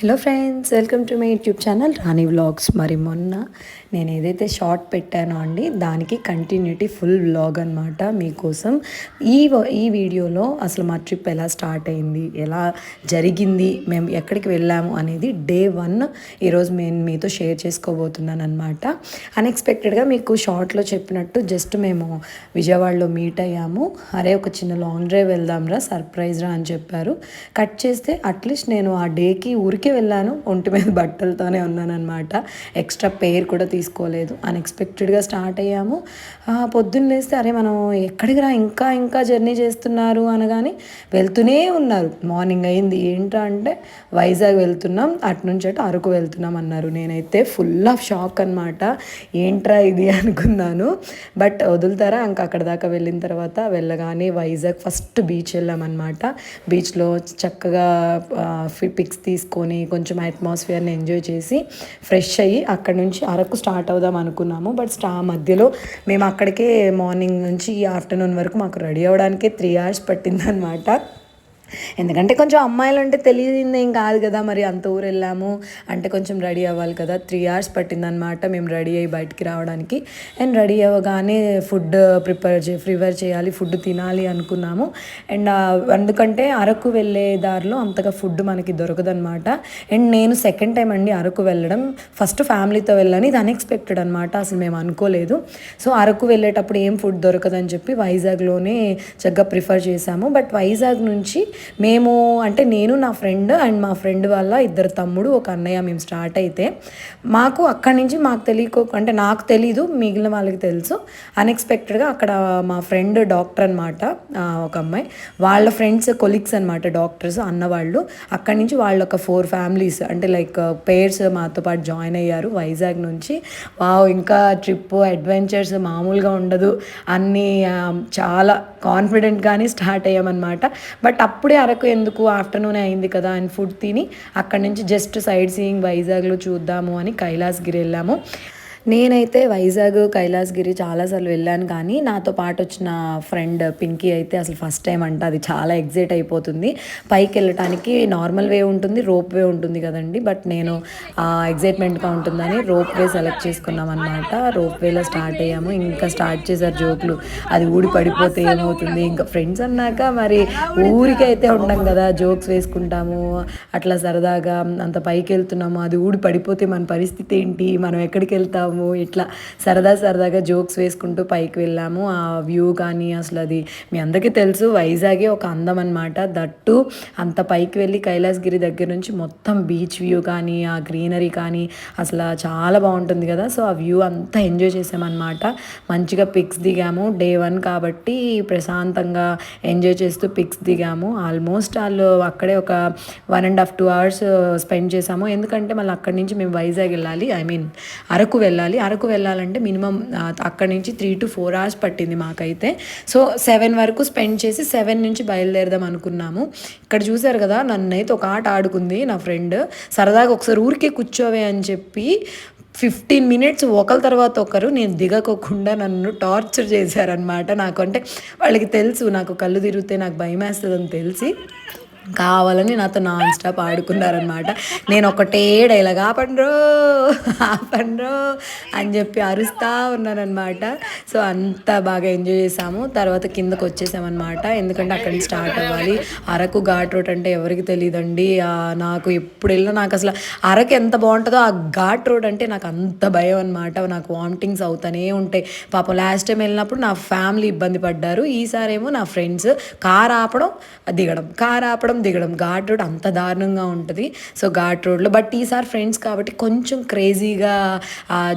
Hello friends welcome to my YouTube channel Rani vlogs మరి మొన్న నేను ఏదైతే షార్ట్ పెట్టానో అండి దానికి కంటిన్యూటీ ఫుల్ వ్లాగ్ అనమాట మీకోసం. ఈ వ- ఈ వీడియోలో అసలు మా ట్రిప్ ఎలా స్టార్ట్ అయింది ఎలా జరిగింది మేము ఎక్కడికి వెళ్ళాము అనేది డే వన్ ఈరోజు నేను మీతో షేర్ చేసుకోబోతున్నాను అనమాట అన్ఎక్స్పెక్టెడ్గా మీకు షార్ట్లో చెప్పినట్టు జస్ట్ మేము విజయవాడలో మీట్ అయ్యాము. అరే ఒక చిన్న లాంగ్ డ్రైవ్ వెళ్దాంరా సర్ప్రైజ్ రా అని చెప్పారు. కట్ చేస్తే అట్లీస్ట్ నేను ఆ డేకి ఊరికే వెళ్ళాను. ఒంటి మీద బట్టలతోనే ఉన్నాను అనమాట ఎక్స్ట్రా పేర్ కూడా తీసుకోలేదు. అన్ఎక్స్పెక్టెడ్గా స్టార్ట్ అయ్యాము. పొద్దున్న లేస్తే అరే మనం ఎక్కడికి రా? ఇంకా ఇంకా జర్నీ చేస్తున్నారు అనగానే వెళ్తూనే ఉన్నారు. మార్నింగ్ అయింది. ఏంట్రా అంటే వైజాగ్ వెళ్తున్నాం. అటు నుంచి అటు అరకు వెళ్తున్నాం అన్నారు. నేనైతే ఫుల్ ఆఫ్ షాక్ అనమాట ఏంట్రా ఇది? అనుకున్నాను. బట్ వదులుతారా? ఇంకా అక్కడ దాకా వెళ్ళిన తర్వాత వెళ్ళగానే వైజాగ్ ఫస్ట్ బీచ్ వెళ్ళామన్నమాట. బీచ్లో చక్కగా పిక్స్ తీసుకొని కొంచెం అట్మాస్ఫియర్ని ఎంజాయ్ చేసి ఫ్రెష్ అయ్యి అక్కడ నుంచి అరకు స్టార్ట్ అవుదాం అనుకున్నాము. బట్ స్టా మధ్యలో మేము అక్కడికే మార్నింగ్ నుంచి ఆఫ్టర్నూన్ వరకు మాకు రెడీ అవ్వడానికే త్రీ అవర్స్ పట్టిందనమాట ఎందుకంటే కొంచెం అమ్మాయిలు అంటే తెలియదు ఏం కాదు కదా మరి అంత ఊరు వెళ్ళాము అంటే కొంచెం రెడీ అవ్వాలి కదా. త్రీ అవర్స్ పట్టిందనమాట మేము రెడీ అయ్యి బయటికి రావడానికి. అండ్ రెడీ అవ్వగానే ఫుడ్ ప్రిపేర్ చే ప్రిపేర్ చేయాలి ఫుడ్ తినాలి అనుకున్నాము. అండ్ ఎందుకంటే అరకు వెళ్ళే దారిలో అంతగా ఫుడ్ మనకి దొరకదనమాట అండ్ నేను సెకండ్ టైం అండి అరకు వెళ్ళడం. ఫస్ట్ ఫ్యామిలీతో వెళ్ళని. ఇది అన్ఎక్స్పెక్టెడ్ అనమాట అసలు మేము అనుకోలేదు. సో అరకు వెళ్ళేటప్పుడు ఏం ఫుడ్ దొరకదని చెప్పి వైజాగ్లోనే చక్కగా ప్రిఫర్ చేశాము. బట్ వైజాగ్ నుంచి మేము అంటే నేను నా ఫ్రెండ్ అండ్ మా ఫ్రెండ్ వాళ్ళ ఇద్దరు తమ్ముడు ఒక అన్నయ్య మేము స్టార్ట్ అయితే మాకు అక్కడి నుంచి మాకు తెలియకో అంటే నాకు తెలీదు మిగిలిన వాళ్ళకి తెలుసు. అన్ఎక్స్పెక్టెడ్గా అక్కడ మా ఫ్రెండ్ డాక్టర్ అనమాట ఒక అమ్మాయి. వాళ్ళ ఫ్రెండ్స్ కొలీగ్స్ అనమాట డాక్టర్స్ అన్నవాళ్ళు అక్కడి నుంచి వాళ్ళు ఒక ఫోర్ ఫ్యామిలీస్ అంటే లైక్ పేర్స్ మాతో పాటు జాయిన్ అయ్యారు వైజాగ్ నుంచి. వావ్ ఇంకా ట్రిప్ అడ్వెంచర్స్ మామూలుగా ఉండదు. అన్నీ చాలా చాలా కాన్ఫిడెంట్గానే స్టార్ట్ అయ్యామన్నమాట. బట్ అప్పుడు అరకు ఎందుకు ఆఫ్టర్నూన్ అయింది కదా అని ఫుడ్ తిని అక్కడి నుంచి జస్ట్ సైడ్ సీయింగ్ వైజాగ్లో చూద్దాము అని కైలాసగిరి వెళ్ళాము. నేనైతే వైజాగ్ కైలాసగిరి చాలాసార్లు వెళ్ళాను కానీ నాతో పాటు వచ్చిన ఫ్రెండ్ పింకీ అయితే అసలు ఫస్ట్ టైం అంట. అది చాలా ఎగ్జైట్ అయిపోతుంది. పైకి వెళ్ళటానికి నార్మల్ వే ఉంటుంది రోప్ వే ఉంటుంది కదండి. బట్ నేను ఎగ్జైట్మెంట్గా ఉంటుందని రోప్ వే సెలెక్ట్ చేసుకున్నాం అనమాట రోప్ వేలో స్టార్ట్ అయ్యాము. ఇంకా స్టార్ట్ చేశారు జోకులు. అది ఊడి పడిపోతే ఏమవుతుంది? ఇంకా ఫ్రెండ్స్ అన్నాక మరి ఊరికే అయితే ఉండం కదా. జోక్స్ వేసుకుంటాము. అట్లా సరదాగా అంత పైకి వెళ్తున్నాము. అది ఊడి పడిపోతే మన పరిస్థితి ఏంటి? మనం ఎక్కడికి వెళ్తాము ఇట్లా సరదా సరదాగా జోక్స్ వేసుకుంటూ పైకి వెళ్ళాము. ఆ వ్యూ కానీ అసలు అది మీ అందరికీ తెలుసు. వైజాగే ఒక అందం అనమాట దట్టు అంత పైకి వెళ్ళి కైలాసగిరి దగ్గర నుంచి మొత్తం బీచ్ వ్యూ కానీ ఆ గ్రీనరీ కానీ అసలు చాలా బాగుంటుంది కదా. సో ఆ వ్యూ అంతా ఎంజాయ్ చేసామన్నమాట. మంచిగా పిక్స్ దిగాము. డే వన్ కాబట్టి ప్రశాంతంగా ఎంజాయ్ చేస్తూ పిక్స్ దిగాము. ఆల్మోస్ట్ వాళ్ళు అక్కడే ఒక one and half two hours spend చేసాము. ఎందుకంటే మళ్ళీ అక్కడి నుంచి మేము వైజాగ్ వెళ్ళాలి. ఐ మీన్ అరకు వెళ్ళాలి. అరకు వెళ్ళాలంటే మినిమం అక్కడి నుంచి త్రీ టు ఫోర్ అవర్స్ పట్టింది మాకైతే. సో సెవెన్ వరకు స్పెండ్ చేసి సెవెన్ నుంచి బయలుదేరదాం అనుకున్నాము. ఇక్కడ చూసారు కదా నన్నైతే ఒక ఆట ఆడుకుంది నా ఫ్రెండ్ సరదాగా ఒకసారి ఊరికే కూర్చోవే అని చెప్పి ఫిఫ్టీన్ మినిట్స్ ఒకరి తర్వాత ఒకరు నేను దిగకోకుండా నన్ను టార్చర్ చేశారనమాట నాకు అంటే వాళ్ళకి తెలుసు నాకు కళ్ళు తిరిగితే నాకు భయం వేస్తుందని తెలిసి. కావాలని నాతో నాన్ స్టాప్ ఆడుకున్నారనమాట నేను ఒకటే డైలాగ్ ఆపండ్రో ఆపండ్రో అని చెప్పి అరుస్తూ ఉన్నారనమాట సో అంత బాగా ఎంజాయ్ చేసాము. తర్వాత కిందకు వచ్చేసామన్నమాట. ఎందుకంటే అక్కడి నుంచి స్టార్ట్ అవ్వాలి. అరకు ఘాట్ రోడ్ అంటే ఎవరికి తెలియదండి నాకు ఎప్పుడు వెళ్ళినా నాకు అసలు అరకు ఎంత బాగుంటుందో ఆ ఘాట్ రోడ్ అంటే నాకు అంత భయం అనమాట నాకు వామిటింగ్స్ అవుతానే ఉంటాయి. పాపం లాస్ట్ టైం వెళ్ళినప్పుడు నా ఫ్యామిలీ ఇబ్బంది పడ్డారు. ఈసారి ఏమో నా ఫ్రెండ్స్ కార్ ఆపడం దిగడం. కార్ ఆపడం దిగడం. ఘాట్ రోడ్ అంత దారుణంగా ఉంటుంది. సో ఘాట్ రోడ్లో బట్ ఈసారి ఫ్రెండ్స్ కాబట్టి కొంచెం క్రేజీగా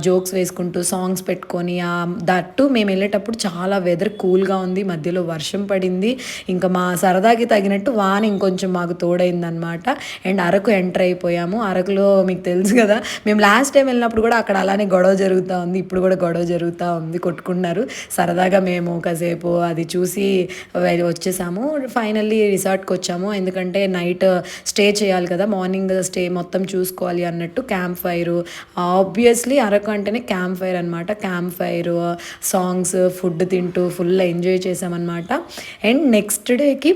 జోక్స్ వేసుకుంటూ సాంగ్స్ పెట్టుకొని ఆ దట్టు మేము వెళ్ళేటప్పుడు చాలా వెదర్ కూల్గా ఉంది. మధ్యలో వర్షం పడింది. ఇంకా మా సరదాకి తగినట్టు వాన ఇంకొంచెం మాకు తోడైందనమాట అండ్ అరకు ఎంటర్ అయిపోయాము. అరకులో మీకు తెలుసు కదా మేము లాస్ట్ టైం వెళ్ళినప్పుడు కూడా అక్కడ అలానే గొడవ జరుగుతూ ఉంది. ఇప్పుడు కూడా గొడవ జరుగుతూ ఉంది. కొట్టుకుంటున్నారు సరదాగా మేము కాసేపు అది చూసి వచ్చేసాము. ఫైనల్లీ రిసార్ట్కి వచ్చాము. ఎందుకంటే నైట్ స్టే చేయాలి కదా మార్నింగ్ స్టే మొత్తం చూసుకోవాలి అన్నట్టు క్యాంప్ ఫైర్ ఆబ్వియస్లీ అరకు అంటేనే క్యాంప్ ఫైర్ అనమాట క్యాంప్ ఫైర్ సాంగ్స్ ఫుడ్ తింటూ ఫుల్ ఎంజాయ్ చేసామన్నమాట. అండ్ నెక్స్ట్ డేకి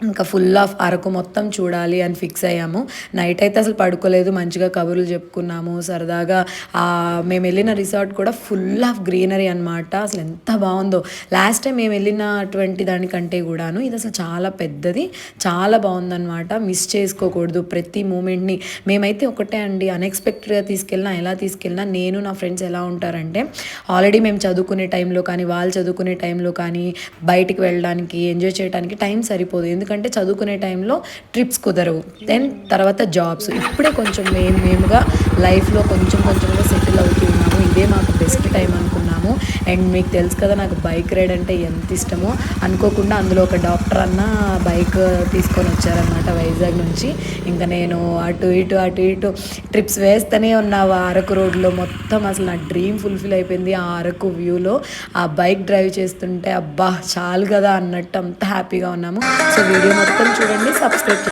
ఇంకా ఫుల్ ఆఫ్ అరకు మొత్తం చూడాలి అని ఫిక్స్ అయ్యాము. నైట్ అయితే అసలు పడుకోలేదు మంచిగా కబుర్లు చెప్పుకున్నాము సరదాగా మేము వెళ్ళిన రిసార్ట్ కూడా ఫుల్ ఆఫ్ గ్రీనరీ అనమాట అసలు ఎంత బాగుందో. లాస్ట్ టైం మేము వెళ్ళినటువంటి దానికంటే కూడాను ఇది అసలు చాలా పెద్దది చాలా బాగుందనమాట మిస్ చేసుకోకూడదు ప్రతి మూమెంట్ని మేమైతే ఒకటే అండి అన్ఎక్స్పెక్టెడ్గా తీసుకెళ్ళినా ఎలా తీసుకెళ్ళినా నేను నా ఫ్రెండ్స్ ఎలా ఉంటారంటే ఆల్రెడీ మేము చదువుకునే టైంలో కానీ వాళ్ళు చదువుకునే టైంలో కానీ బయటికి వెళ్ళడానికి ఎంజాయ్ చేయడానికి టైం సరిపోదు. ఎందుకంటే చదువుకునే టైంలో ట్రిప్స్ కుదరవు. దెన్ తర్వాత జాబ్స్. ఇప్పుడే కొంచెం మేము మేముగా లైఫ్లో కొంచెం కొంచెంగా సెటిల్ అవుతూ ఇదే మాకు బెస్ట్ టైం అనుకున్నాము. అండ్ మీకు తెలుసు కదా నాకు బైక్ రైడ్ అంటే ఎంత ఇష్టమో. అనుకోకుండా అందులో ఒక డాక్టర్ అన్న బైక్ తీసుకొని వచ్చారనమాట వైజాగ్ నుంచి. ఇంకా నేను అటు ఇటు అటు ఇటు ట్రిప్స్ వేస్తూనే ఉన్నా ఆ అరకు రోడ్లో మొత్తం అసలు నా డ్రీమ్ ఫుల్ఫిల్ అయిపోయింది ఆ అరకు వ్యూలో ఆ బైక్ డ్రైవ్ చేస్తుంటే అబ్బా చాలు కదా అన్నట్టు అంత హ్యాపీగా ఉన్నాము. సో వీడియో మొత్తం చూడండి సబ్స్క్రైబ్